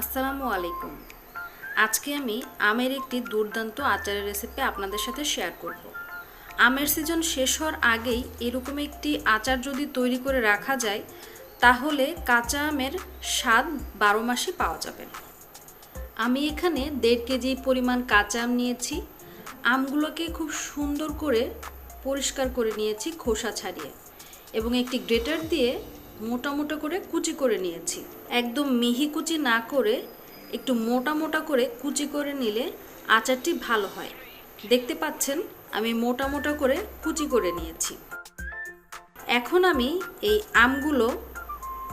আসসালামু আলাইকুম। আজকে আমি আমের একটি দুর্দান্ত আচারের রেসিপি আপনাদের সাথে শেয়ার করব। আমের সিজন শেষ হওয়ার আগেই এরকম একটি আচার যদি তৈরি করে রাখা যায়, তাহলে কাঁচা আমের স্বাদ বারো মাসে পাওয়া যাবে। আমি এখানে দেড় কেজি পরিমাণ কাঁচা আম নিয়েছি। আমগুলোকে খুব সুন্দর করে পরিষ্কার করে নিয়েছি খোসা ছাড়িয়ে এবং একটি গ্রেটার দিয়ে মোটা মোটা করে কুচি করে নিয়েছি। একদম মিহি কুচি না করে একটু মোটা মোটা করে কুচি করে নিলে আচারটি ভালো হয়। দেখতে পাচ্ছেন, আমি মোটা মোটা করে কুচি করে নিয়েছি। এখন আমি এই আমগুলো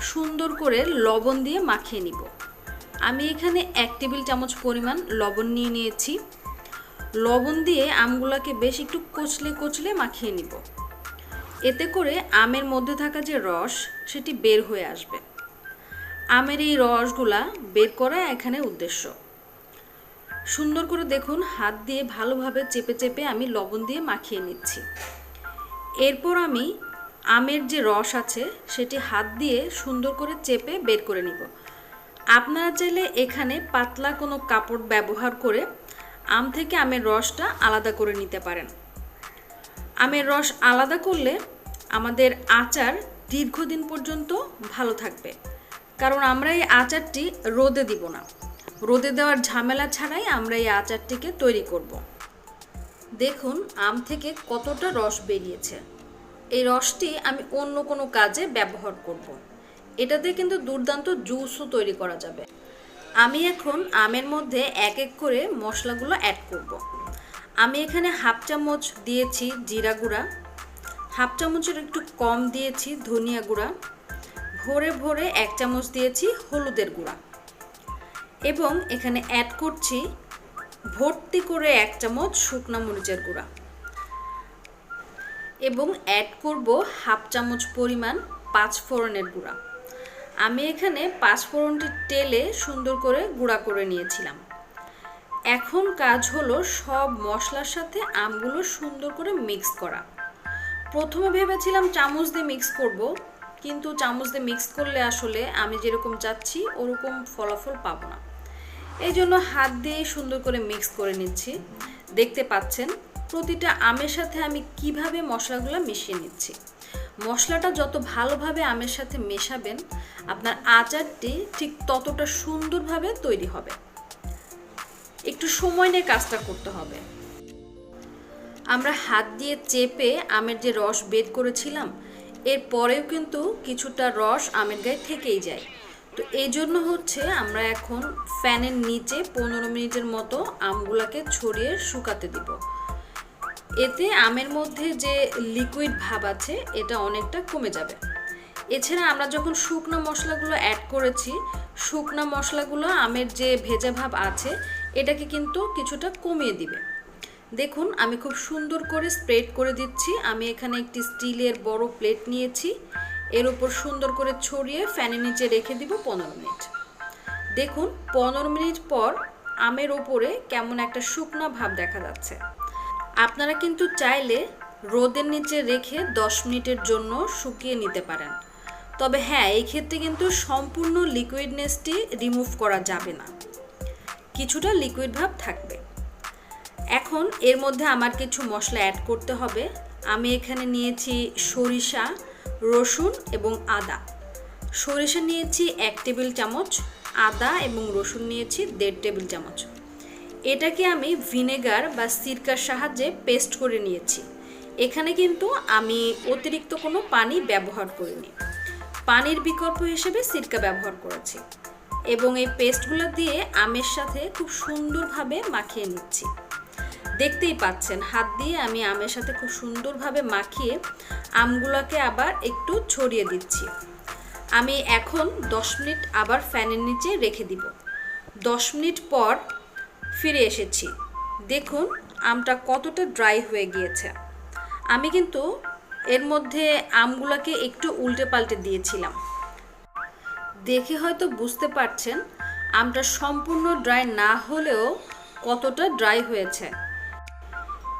সুন্দর করে লবণ দিয়ে মাখিয়ে নিব। আমি এখানে এক টেবিল চামচ পরিমাণ লবণ নিয়ে নিয়েছি। লবণ দিয়ে আমগুলোকে বেশ একটু কচলে কচলে মাখিয়ে নিব। এতে করে আমের মধ্যে থাকা যে রস, সেটি বের হয়ে আসবে। আমের এই রসগুলা বের করা এখানে উদ্দেশ্য। সুন্দর করে দেখুন, হাত দিয়ে ভালোভাবে চেপে চেপে আমি লবণ দিয়ে মাখিয়ে নিচ্ছি। এরপর আমি আমের যে রস আছে, সেটি হাত দিয়ে সুন্দর করে চেপে বের করে নিব। আপনারা চাইলে এখানে পাতলা কোনো কাপড় ব্যবহার করে আম থেকে আমের রসটা আলাদা করে নিতে পারেন। আমের রস আলাদা করলে আমাদের আচার দীর্ঘদিন পর্যন্ত ভালো থাকবে কারণ আমরা এই আচারটি রোদে দিব না রোদে দেওয়ার ঝামেলা ছাড়াই আমরা এই আচারটিকে তৈরি করব। দেখুন, আম থেকে কতটা রস বেরিয়েছে এই রসটি আমি অন্য কোনো কাজে ব্যবহার করব। এটাতে কিন্তু দুর্দান্ত জুসও তৈরি করা যাবে আমি এখন আমের মধ্যে এক এক করে মশলাগুলো অ্যাড করব। আমি এখানে হাফ চামচ দিয়েছি জিরা গুঁড়া হাফ চামচের একটু কম দিয়েছি ধনিয়া গুঁড়া। ভরে ভরে এক চামচ দিয়েছি হলুদের গুঁড়া। এবং এখানে অ্যাড করছি ভর্তি করে এক চামচ শুকনা মরিচের গুঁড়া। এবং অ্যাড করব হাফ চামচ পরিমাণ পাঁচ ফোড়নের গুঁড়া। আমি এখানে পাঁচ ফোড়নটি তেলে সুন্দর করে গুঁড়া করে নিয়েছিলাম। এখন কাজ হলো সব মশলার সাথে আমগুলো সুন্দর করে মিক্স করা। প্রথমে ভেবেছিলাম চামচ দিয়ে মিক্স করব, কিন্তু চামচ দিয়ে মিক্স করলে আসলে আমি যেরকম চাচ্ছি ওরকম ফলাফল পাবো না। এই জন্য হাত দিয়ে সুন্দর করে মিক্স করে নিচ্ছি। দেখতে পাচ্ছেন, প্রতিটা আমের সাথে আমি কীভাবে মশলাগুলো মিশিয়ে নিচ্ছি। মশলাটা যত ভালোভাবে আমের সাথে মেশাবেন, আপনার আচারটি ঠিক ততটা সুন্দরভাবে তৈরি হবে। একটু সময় নিয়ে কাজটা করতে হবে। আমরা হাত দিয়ে চেপে আমের যে রস বের করেছিলাম, এর পরেও কিন্তু কিছুটা রস আমের গায়ে থেকেই যায়। তো এই জন্য হচ্ছে আমরা এখন ফ্যানের নিচে পনেরো মিনিটের মতো আমগুলাকে ছড়িয়ে শুকাতে দিব। এতে আমের মধ্যে যে লিকুইড ভাব আছে, এটা অনেকটা কমে যাবে। এছাড়া আমরা যখন শুকনো মশলাগুলো অ্যাড করেছি, শুকনো মশলাগুলো আমের যে ভেজা ভাব আছে, এটাকে কিন্তু কিছুটা কমিয়ে দিবে। দেখুন, আমি খুব সুন্দর করে স্প্রেড করে দিচ্ছি। আমি এখানে একটি স্টিলের বড় প্লেট নিয়েছি। এর উপর সুন্দর করে ছড়িয়ে ফ্যানের নিচে রেখে দিব পনেরো মিনিট। দেখুন, পনেরো মিনিট পর আমের ওপরে কেমন একটা শুকনা ভাব দেখা যাচ্ছে। আপনারা কিন্তু চাইলে রোদের নিচে রেখে দশ মিনিটের জন্য শুকিয়ে নিতে পারেন। তবে হ্যাঁ এই ক্ষেত্রে কিন্তু সম্পূর্ণ লিকুইডনেসটি রিমুভ করা যাবে না। কিছুটা লিকুইড ভাব থাকবে। এখন এর মধ্যে আমার কিছু মশলা অ্যাড করতে হবে। আমি এখানে নিয়েছি সরিষা, রসুন এবং আদা। সরিষা নিয়েছি এক টেবিল চামচ, আদা এবং রসুন নিয়েছি দেড় টেবিল চামচ। এটাকে আমি ভিনেগার বা সিরকার সাহায্যে পেস্ট করে নিয়েছি। এখানে কিন্তু আমি অতিরিক্ত কোনো পানি ব্যবহার করিনি। পানির বিকল্প হিসেবে সিরকা ব্যবহার করেছি। এবং এই পেস্টগুলো দিয়ে আমের সাথে খুব সুন্দরভাবে মাখিয়ে নিচ্ছি। দেখতেই পাচ্ছেন। হাত দিয়ে আমি আমের সাথে খুব সুন্দরভাবে মাখিয়ে আমগুলোকে আবার একটু ছড়িয়ে দিচ্ছি। আমি এখন দশ মিনিট আবার ফ্যানের নিচে রেখে দিব। দশ মিনিট পর ফিরে এসেছি। দেখুন, আমটা কতটা ড্রাই হয়ে গিয়েছে। আমি কিন্তু এর মধ্যে আমগুলোকে একটু উল্টে পাল্টে দিয়েছিলাম। দেখে হয়তো বুঝতে পারছেন, আমটা সম্পূর্ণ ড্রাই না হলেও কতটা ড্রাই হয়েছে।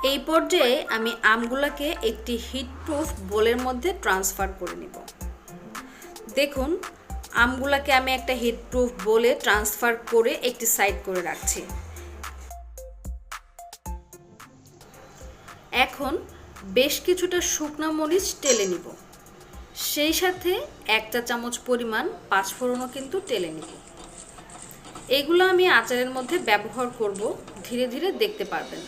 এই পর্যায়ে আমি আমগুলোকে একটি হিট হিটপ্রুফ বোলের মধ্যে ট্রান্সফার করে নিব। দেখুন, আমগুলোকে আমি একটা হিট হিটপ্রুফ বলে ট্রান্সফার করে একটি সাইড করে রাখছি। এখন বেশ কিছুটা শুকনা মরিচ টেলে নিব। সেই সাথে একটা চামচ পরিমাণ পাঁচফোড়নও কিন্তু টেলে নিব। এগুলো আমি আচারের মধ্যে ব্যবহার করব, ধীরে ধীরে দেখতে পারবেন।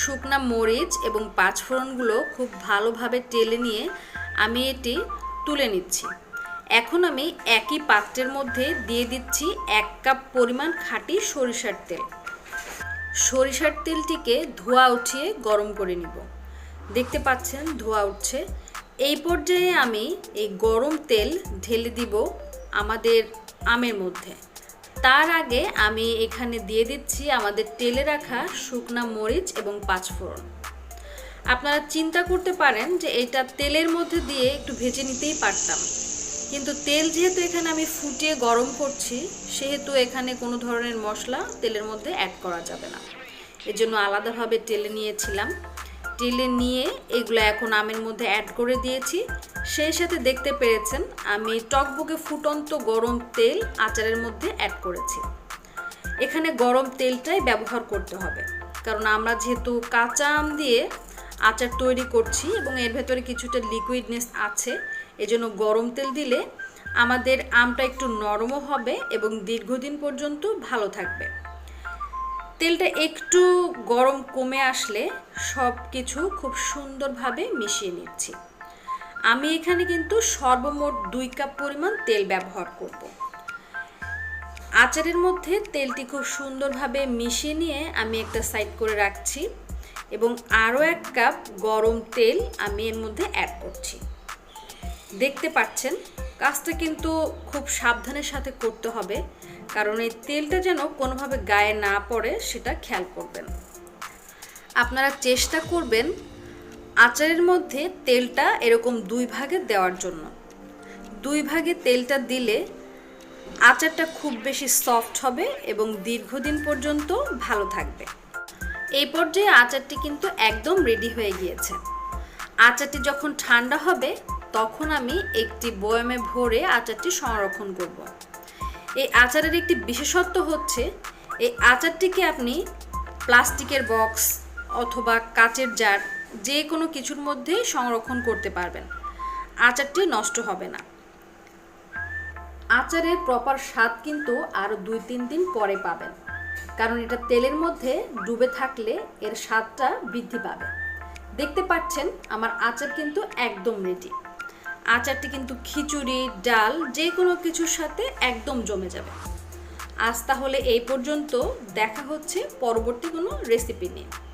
শুকনা মরিচ এবং পাঁচফোড়নগুলো খুব ভালোভাবে টেলে নিয়ে আমি এটি তুলে নিচ্ছি। এখন আমি একই পাত্রের মধ্যে দিয়ে দিচ্ছি এক কাপ পরিমাণ খাঁটি সরিষার তেল। সরিষার তেলটিকে ধোয়া উঠিয়ে গরম করে নিব। দেখতে পাচ্ছেন ধোয়া উঠছে। এই পর্যায়ে আমি এই গরম তেল ঢেলে দিব আমাদের আমের মধ্যে। তার আগে আমি এখানে দিয়ে দিচ্ছি আমাদের তেলে রাখা শুকনা মরিচ এবং পাঁচফোড়ন। আপনারা চিন্তা করতে পারেন যে এটা তেলের মধ্যে দিয়ে একটু ভেজে নিতেই পারতাম। কিন্তু তেল যেহেতু এখানে আমি ফুটিয়ে গরম করছি, সেহেতু এখানে কোনো ধরনের মশলা তেলের মধ্যে অ্যাড করা যাবে না। এজন্য আলাদাভাবে তেলে নিয়েছিলাম। টেলে নিয়ে এগুলো এখন আমের মধ্যে অ্যাড করে দিয়েছি। সেই সাথে দেখতে পেরেছেন, আমি টকবকে ফুটন্ত গরম তেল আচারের মধ্যে অ্যাড করেছি। এখানে গরম তেলটাই ব্যবহার করতে হবে, কারণ আমরা যেহেতু কাঁচা আম দিয়ে আচার তৈরি করছি এবং এর ভেতরে কিছুটা লিকুইডনেস আছে, এজন্য গরম তেল দিলে আমাদের আমটা একটু নরমও হবে এবং দীর্ঘদিন পর্যন্ত ভালো থাকবে। তেলটা একটু গরম কমে আসলে সব কিছু খুব সুন্দরভাবে মিশিয়ে নিচ্ছি। আমি এখানে কিন্তু সর্বমোট দুই কাপ পরিমাণ তেল ব্যবহার করব। আচারের মধ্যে তেলটি খুব সুন্দরভাবে মিশিয়ে নিয়ে আমি একটা সাইড করে রাখছি এবং আরও এক কাপ গরম তেল আমি এর মধ্যে অ্যাড করছি। দেখতে পাচ্ছেন, কাজটা কিন্তু খুব সাবধানের সাথে করতে হবে। কারণ এই তেলটা যেন কোনোভাবে গায়ে না পড়ে, সেটা খেয়াল করবেন। আপনারা চেষ্টা করবেন আচারের মধ্যে তেলটা এরকম দুই ভাগে দেওয়ার জন্য। দুই ভাগে তেলটা দিলে আচারটা খুব বেশি সফট হবে এবং দীর্ঘদিন পর্যন্ত ভালো থাকবে। এই পর্যায়ে আচারটি কিন্তু একদম রেডি হয়ে গিয়েছে। আচারটি যখন ঠান্ডা হবে, তখন আমি একটি বয়ামে ভরে আচারটি সংরক্ষণ করব। এই আচারের একটি বিশেষত্ব হচ্ছে, এই আচারটিকে আপনি প্লাস্টিকের বক্স অথবা কাচের জার যে কোনো কিছুর মধ্যেই সংরক্ষণ করতে পারবেন। আচারটি নষ্ট হবে না। আচারের প্রপার স্বাদ কিন্তু আরও দুই তিন দিন পরে পাবেন, কারণ এটা তেলের মধ্যে ডুবে থাকলে এর স্বাদটা বৃদ্ধি পাবে। দেখতে পাচ্ছেন, আমার আচার কিন্তু একদম রেডি আচারটি কিন্তু খিচুড়ি, ডাল, যে কোনো কিছুর সাথে একদম জমে যাবে। আজ তাহলে এই পর্যন্ত দেখা হচ্ছে পরবর্তী কোনো রেসিপি নিয়ে।